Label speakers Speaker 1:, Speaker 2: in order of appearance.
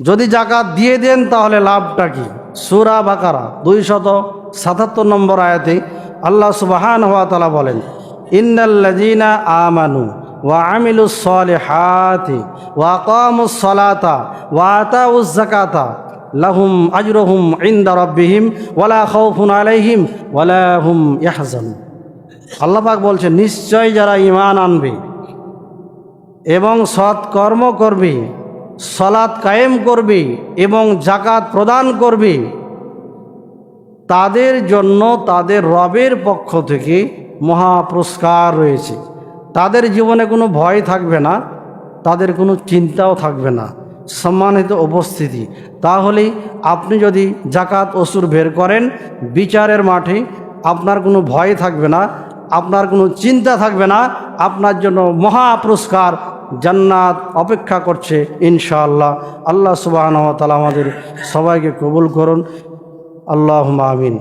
Speaker 1: যদি জাকাত দিয়ে দেন, তাহলে লাভটা কি? সুরা বাকারা দুই শত সাতাত্তর নম্বর আয়াতে আল্লাহ সুবাহান হওয়া তালা বলেন ইন্নাল্লাজিনা আমানু আমিলুস সালিহাতি ওয়া ওয়া আতাউজ যাকাতা, লাহুম আজরুহুম ইনদা রাব্বিহিম ওয়ালা খাউফুন আলাইহিম ওয়ালা হুম ইয়াহজানুন। আল্লাহ পাক বলছেন নিশ্চয় যারা ইমান আনবে এবং সৎকর্ম করবে সলাৎ কায়েম করবে এবং জাকাত প্রদান করবে, তাদের জন্য তাদের রবের পক্ষ থেকে মহা পুরস্কার রয়েছে। তাদের জীবনে কোনো ভয় থাকবে না, তাদের কোনো চিন্তাও থাকবে না। সম্মানিত উপস্থিতি তাহলেই আপনি যদি জাকাত অসুর বের করেন, বিচারের মাঠে আপনার কোনো ভয় থাকবে না, আপনার কোনো চিন্তা থাকবে না, আপনার জন্য মহা পুরস্কার জান্নাত অপেক্ষা করছে ইনশাআল্লাহ। আল্লাহ সুবাহ তালা আমাদের সবাইকে কবুল করুন। আল্লাহ আমিন।